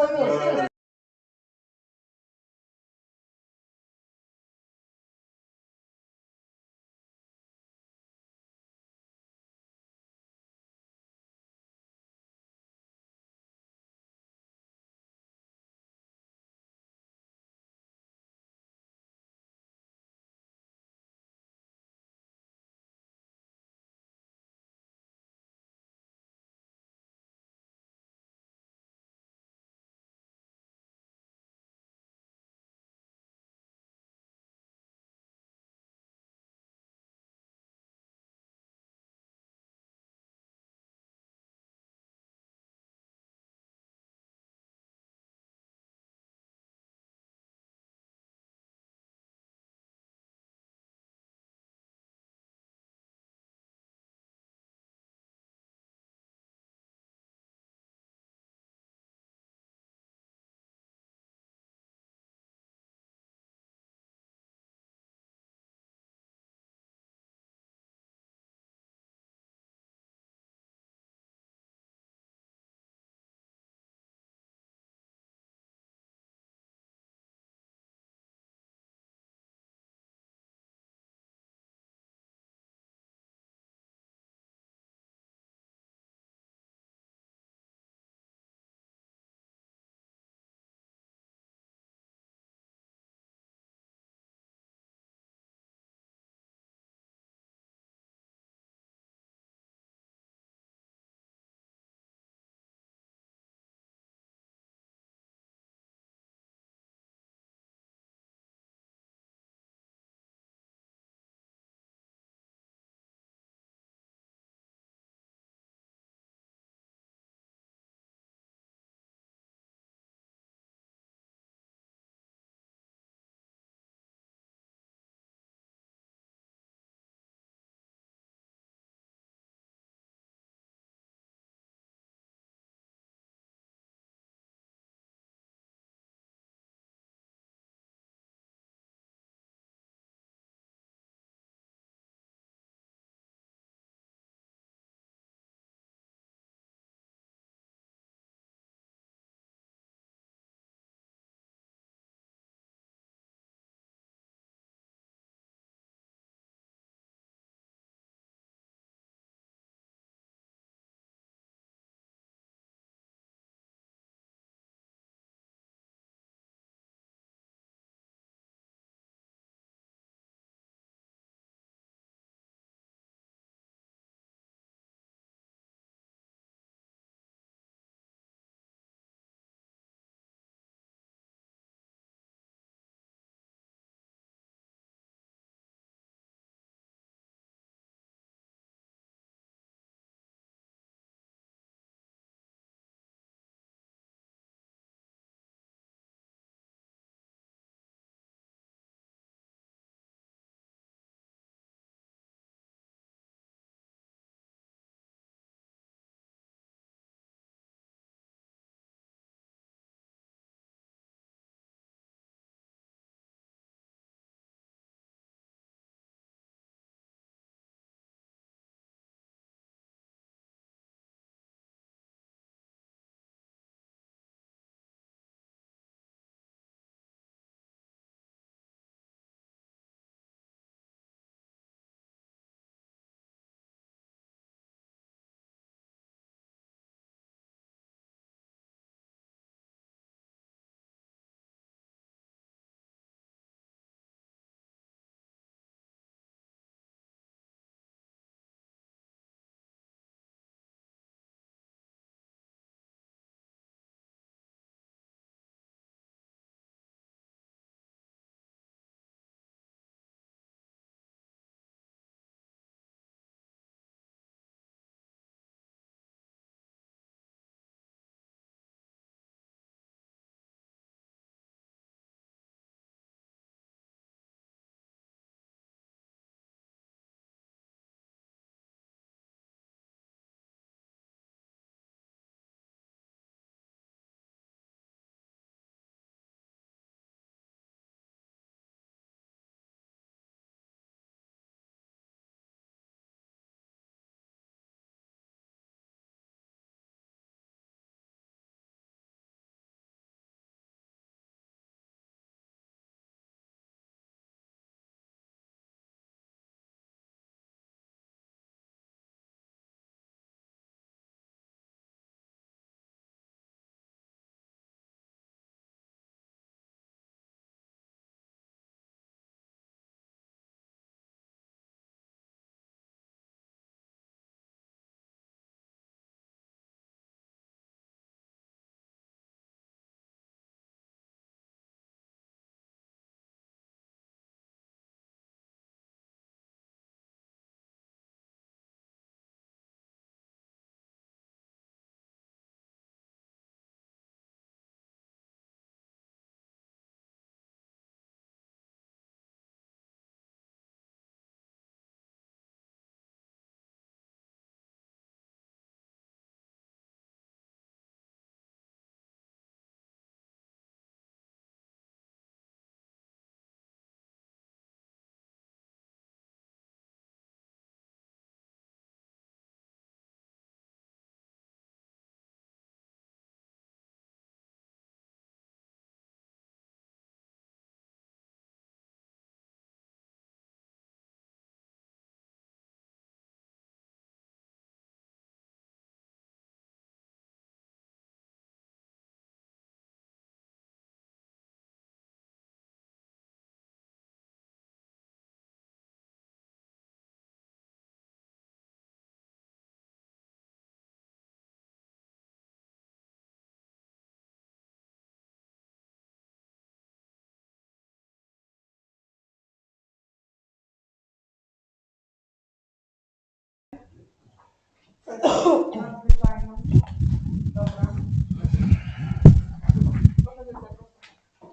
To jest.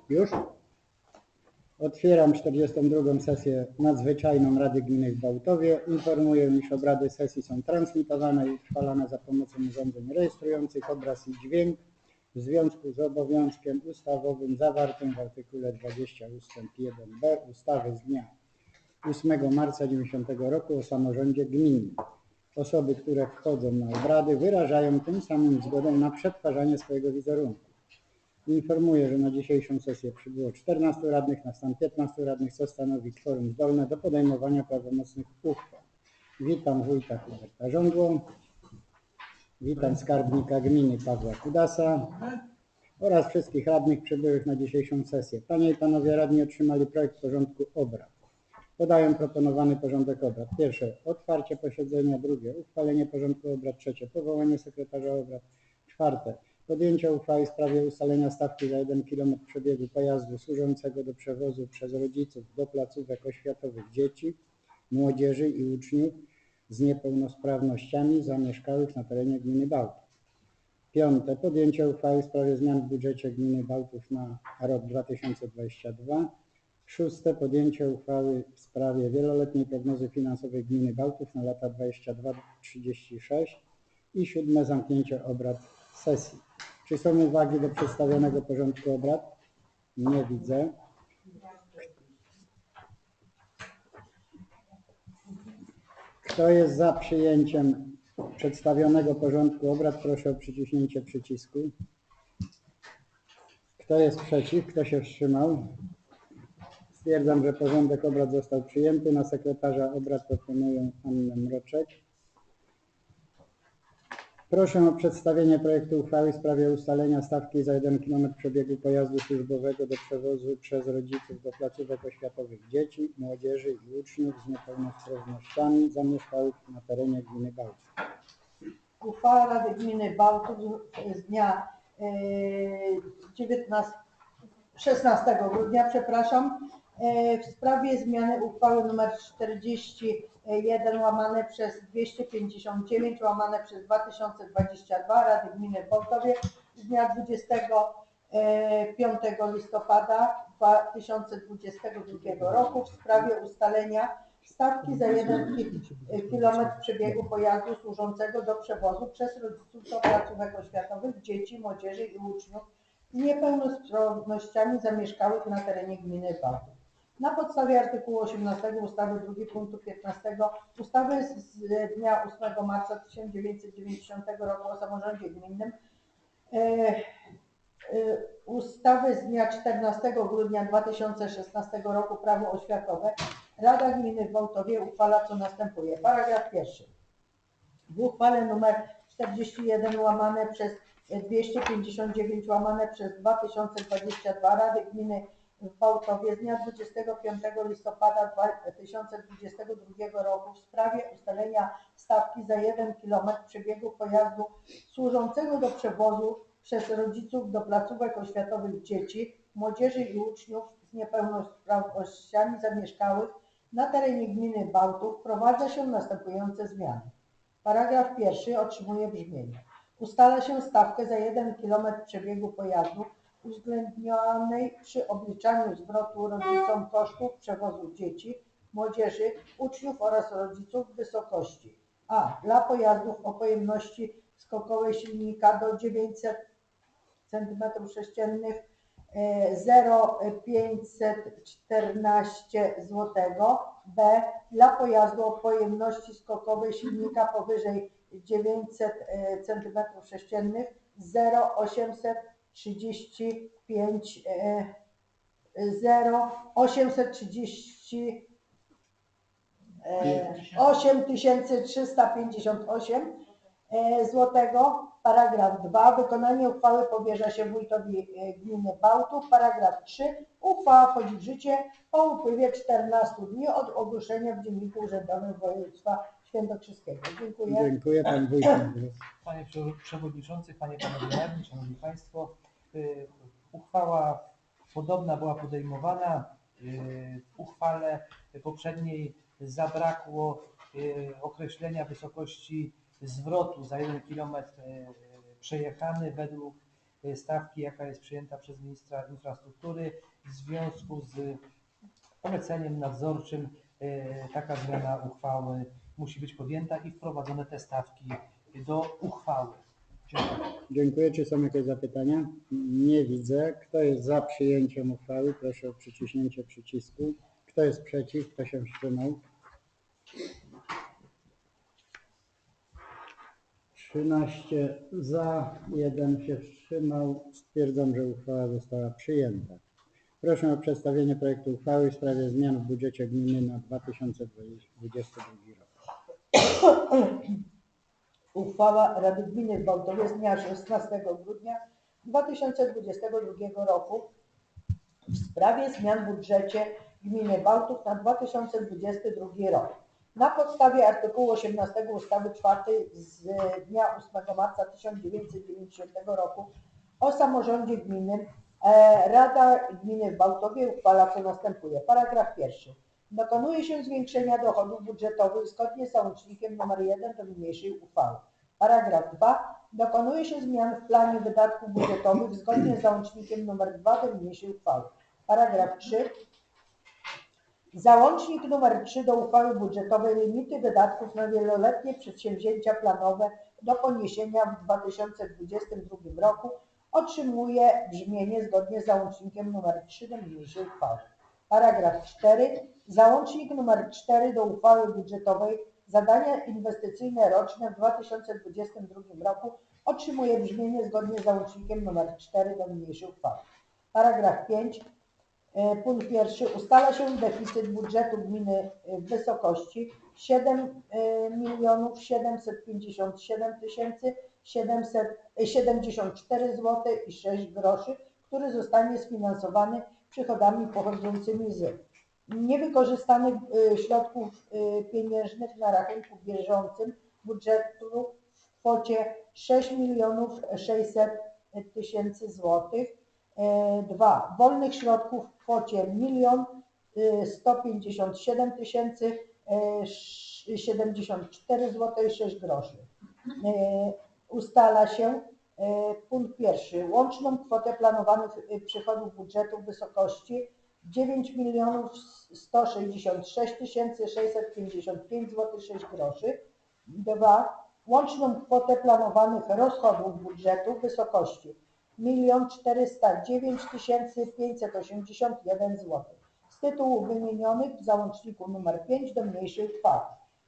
Już? Otwieram 42. sesję nadzwyczajną Rady Gminy w Bałtowie. Informuję, iż obrady sesji są transmitowane i utrwalane za pomocą urządzeń rejestrujących obraz i dźwięk w związku z obowiązkiem ustawowym zawartym w artykule 20 ust. 1b ustawy z dnia 8 marca 90 roku o samorządzie gminnym. Osoby, które wchodzą na obrady wyrażają tym samym zgodę na przetwarzanie swojego wizerunku. Informuję, że na dzisiejszą sesję przybyło 14 radnych, na stan 15 radnych, co stanowi kworum zdolne do podejmowania prawomocnych uchwał. Witam wójta Huberta Żądło, witam skarbnika gminy Pawła Kudasa oraz wszystkich radnych przybyłych na dzisiejszą sesję. Panie i panowie radni otrzymali projekt porządku obrad. Podaję proponowany porządek obrad. Pierwsze, otwarcie posiedzenia. Drugie, uchwalenie porządku obrad. Trzecie, powołanie sekretarza obrad. Czwarte, podjęcie uchwały w sprawie ustalenia stawki za 1 km przebiegu pojazdu służącego do przewozu przez rodziców do placówek oświatowych dzieci, młodzieży i uczniów z niepełnosprawnościami zamieszkałych na terenie gminy Bałtów. Piąte, podjęcie uchwały w sprawie zmian w budżecie gminy Bałtów na rok 2022. Szóste, podjęcie uchwały w sprawie wieloletniej prognozy finansowej gminy Bałtów na lata 22-36 i siódme, zamknięcie obrad sesji. Czy są uwagi do przedstawionego porządku obrad? Nie widzę. Kto jest za przyjęciem przedstawionego porządku obrad, proszę o przyciśnięcie przycisku. Kto jest przeciw? Kto się wstrzymał? Stwierdzam, że porządek obrad został przyjęty. Na sekretarza obrad proponuję Annę Mroczek. Proszę o przedstawienie projektu uchwały w sprawie ustalenia stawki za 1 km przebiegu pojazdu służbowego do przewozu przez rodziców do placówek oświatowych dzieci, młodzieży i uczniów z niepełnosprawnościami zamieszkałych na terenie gminy Bałtyk. Uchwała Rady Gminy Bałtów z dnia e, 19, 16 grudnia, przepraszam, e, w sprawie zmiany uchwały nr 41 łamane przez 259 łamane przez 2022 Rady Gminy w z dnia 25 listopada 2022 roku w sprawie ustalenia stawki za 1 km przebiegu pojazdu służącego do przewozu przez rodziców do placówek oświatowych, dzieci, młodzieży i uczniów z niepełnosprawnościami zamieszkałych na terenie gminy Bałtów. Na podstawie artykułu 18 ustawy 2 punktu 15 ustawy z dnia 8 marca 1990 roku o samorządzie gminnym e, e, ustawy z dnia 14 grudnia 2016 roku prawo oświatowe Rada Gminy w Wołtowie uchwala co następuje. Paragraf pierwszy. W uchwale nr 41 łamane przez 259 łamane przez 2022 Rady Gminy w Bałtowie z dnia 25 listopada 2022 roku w sprawie ustalenia stawki za 1 km przebiegu pojazdu służącego do przewozu przez rodziców do placówek oświatowych dzieci, młodzieży i uczniów z niepełnosprawnościami zamieszkałych na terenie gminy Bałtów wprowadza się następujące zmiany. Paragraf pierwszy otrzymuje brzmienie. Ustala się stawkę za 1 km przebiegu pojazdu uwzględnionej przy obliczaniu zwrotu rodzicom kosztów przewozu dzieci, młodzieży, uczniów oraz rodziców w wysokości a. dla pojazdów o pojemności skokowej silnika do 900 cm3 0,514 zł, b. dla pojazdu o pojemności skokowej silnika powyżej 900 cm3 0,835 0,830 8358 złotego. Paragraf 2. Wykonanie uchwały powierza się wójtowi e, gminy Bałtów. Paragraf 3. Uchwała wchodzi w życie po upływie 14 dni od ogłoszenia w Dzienniku Urzędowym Województwa Świętokrzyskiego. Dziękuję. Dziękuję. Pan głos. Panie Prze- Przewodniczący, Panie Panowie Radni, Szanowni Państwo, uchwała podobna była podejmowana. Y, W uchwale poprzedniej zabrakło y, określenia wysokości zwrotu za 1 km przejechany według stawki, jaka jest przyjęta przez ministra infrastruktury w związku z poleceniem nadzorczym taka zmiana uchwały musi być podjęta i wprowadzone te stawki do uchwały. Dziękuję. Czy są jakieś zapytania? Nie widzę. Kto jest za przyjęciem uchwały? Proszę o przyciśnięcie przycisku. Kto jest przeciw? Kto się wstrzymał? 13 za, 1 się wstrzymał. Stwierdzam, że uchwała została przyjęta. Proszę o przedstawienie projektu uchwały w sprawie zmian w budżecie gminy na 2022 rok. Uchwała Rady Gminy w Bałtowie z dnia 16 grudnia 2022 roku w sprawie zmian w budżecie gminy Bałtów na 2022 rok. Na podstawie artykułu 18 ustawy 4 z dnia 8 marca 1990 roku o samorządzie gminy e, Rada Gminy w Bałtowie uchwala co następuje. Paragraf pierwszy. Dokonuje się zwiększenia dochodów budżetowych zgodnie z załącznikiem nr 1 do niniejszej uchwały. Paragraf 2. Dokonuje się zmian w planie wydatków budżetowych zgodnie z załącznikiem nr 2 do niniejszej uchwały. Paragraf 3. Załącznik nr 3 do uchwały budżetowej limity wydatków na wieloletnie przedsięwzięcia planowe do poniesienia w 2022 roku otrzymuje brzmienie zgodnie z załącznikiem nr 3 do niniejszej uchwały. Paragraf 4. Załącznik nr 4 do uchwały budżetowej zadania inwestycyjne roczne w 2022 roku otrzymuje brzmienie zgodnie z załącznikiem nr 4 do niniejszej uchwały. Paragraf 5. E, Punkt pierwszy. Ustala się deficyt budżetu gminy e, w wysokości 7 e, milionów 757 tysięcy 774 zł i 6 groszy, który zostanie sfinansowany przychodami pochodzącymi z niewykorzystanych e, środków e, pieniężnych na rachunku bieżącym budżetu w kwocie 6 milionów 600 tysięcy złotych. E, Dwa, wolnych środków w kwocie 1 157 tysięcy e, sz- 74 zł i 6 groszy. E, Ustala się e, punkt pierwszy, łączną kwotę planowanych e, przychodów budżetu w wysokości 9 milionów 166 tysięcy 655 zł 6 groszy. Dwa, łączną kwotę planowanych rozchodów budżetu w wysokości 1 409 581 zł. Z tytułów wymienionych w załączniku nr 5 do mniejszej uchwały.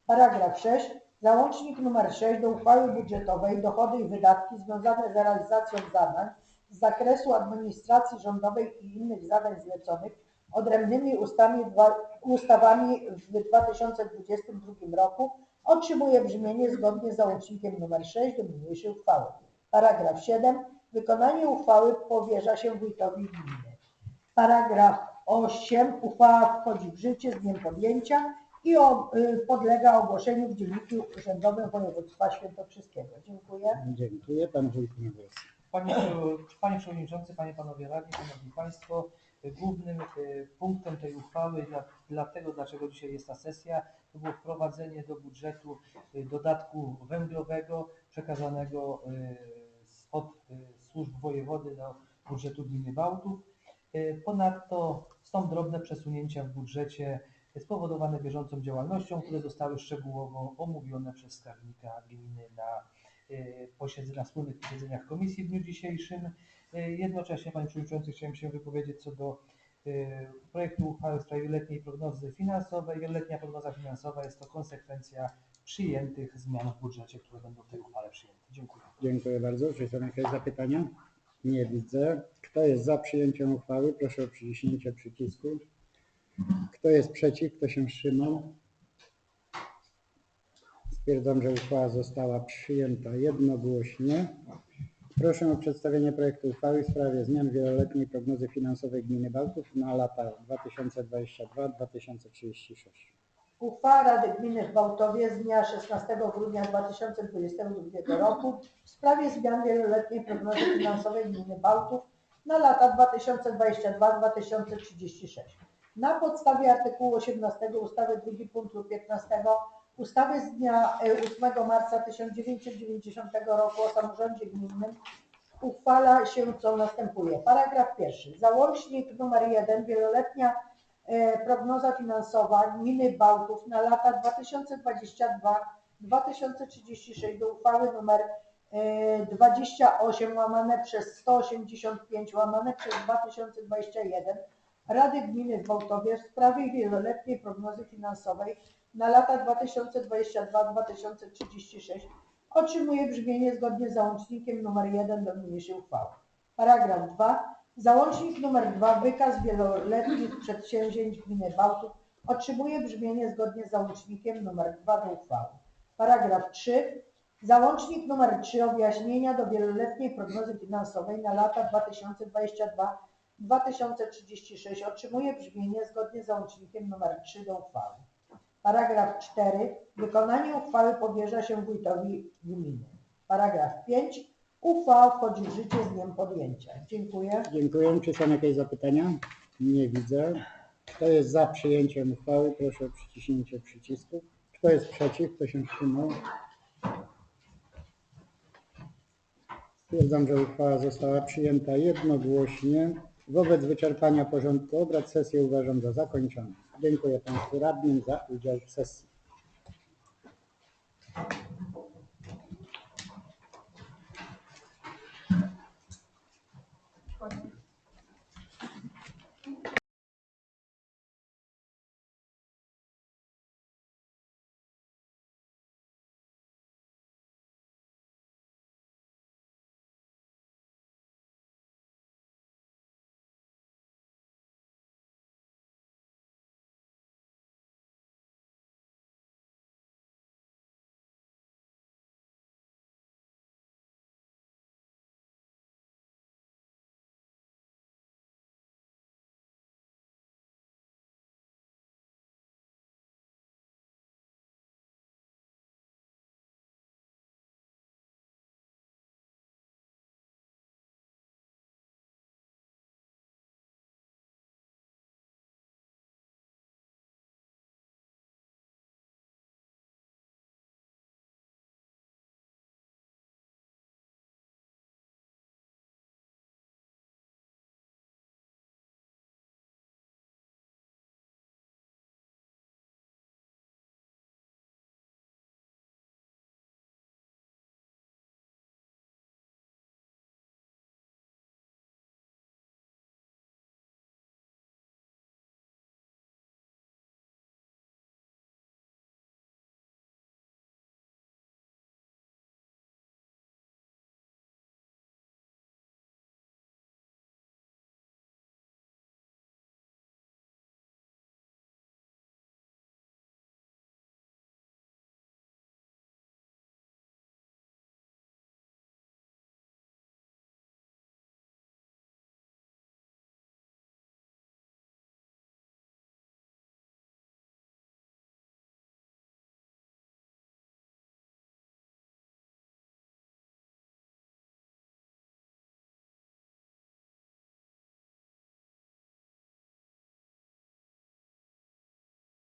Paragraf 6. Załącznik nr 6 do uchwały budżetowej dochody i wydatki związane z realizacją zadań z zakresu administracji rządowej i innych zadań zleconych odrębnymi ustami, ustawami w 2022 roku otrzymuje brzmienie zgodnie z załącznikiem nr 6 do niniejszej uchwały. Paragraf 7. Wykonanie uchwały powierza się wójtowi gminy. Paragraf 8. Uchwała wchodzi w życie z dniem podjęcia i o, y, podlega ogłoszeniu w Dzienniku Urzędowym Województwa Świętokrzyskiego. Dziękuję. Dziękuję. Pan wójt ma głos. Panie, Panie Przewodniczący, Panie Panowie Radni, Szanowni Państwo, głównym e, punktem tej uchwały, dla, dlatego dlaczego dzisiaj jest ta sesja, to było wprowadzenie do budżetu e, dodatku węglowego przekazanego e, od służb wojewody do budżetu gminy Bałtów. Ponadto są drobne przesunięcia w budżecie spowodowane bieżącą działalnością, które zostały szczegółowo omówione przez skarbnika gminy na posiedzeniach, na wspólnych posiedzeniach komisji w dniu dzisiejszym. E, Jednocześnie, Panie Przewodniczący, chciałem się wypowiedzieć co do e, projektu uchwały w sprawie wieloletniej prognozy finansowej. Wieloletnia prognoza finansowa jest to konsekwencja przyjętych zmian w budżecie, które będą w tej uchwale przyjęte. Dziękuję. Dziękuję bardzo. Czy są jakieś zapytania? Nie widzę. Kto jest za przyjęciem uchwały? Proszę o przyciśnięcie przycisku. Kto jest przeciw? Kto się wstrzymał? Stwierdzam, że uchwała została przyjęta jednogłośnie. Proszę o przedstawienie projektu uchwały w sprawie zmian wieloletniej prognozy finansowej gminy Bałtów na lata 2022-2036. Uchwała Rady Gminy w Bałtowie z dnia 16 grudnia 2022 roku w sprawie zmian wieloletniej prognozy finansowej gminy Bałtów na lata 2022-2036. Na podstawie artykułu 18 ustawy 2 punktu 15 ustawy z dnia e, 8 marca 1990 roku o samorządzie gminnym uchwala się co następuje. Paragraf pierwszy. Załącznik numer 1 wieloletnia e, prognoza finansowa gminy Bałtów na lata 2022-2036 do uchwały numer e, 28 łamane przez 185 łamane przez 2021 Rady Gminy w Wołtowie w sprawie wieloletniej prognozy finansowej na lata 2022-2036 otrzymuje brzmienie zgodnie z załącznikiem nr 1 do niniejszej uchwały. Paragraf 2. Załącznik nr 2 wykaz wieloletnich przedsięwzięć gminy Bałtów otrzymuje brzmienie zgodnie z załącznikiem nr 2 do uchwały. Paragraf 3. Załącznik nr 3 objaśnienia do wieloletniej prognozy finansowej na lata 2022-2036 otrzymuje brzmienie zgodnie z załącznikiem nr 3 do uchwały. Paragraf 4. Wykonanie uchwały powierza się wójtowi gminy. Paragraf 5. Uchwała wchodzi w życie z dniem podjęcia. Dziękuję. Dziękuję. Czy są jakieś zapytania? Nie widzę. Kto jest za przyjęciem uchwały? Proszę o przyciśnięcie przycisku. Kto jest przeciw? Kto się wstrzymał? Stwierdzam, że uchwała została przyjęta jednogłośnie. Wobec wyczerpania porządku obrad sesję uważam za zakończoną. Dziękuję Państwu radnym za udział w sesji.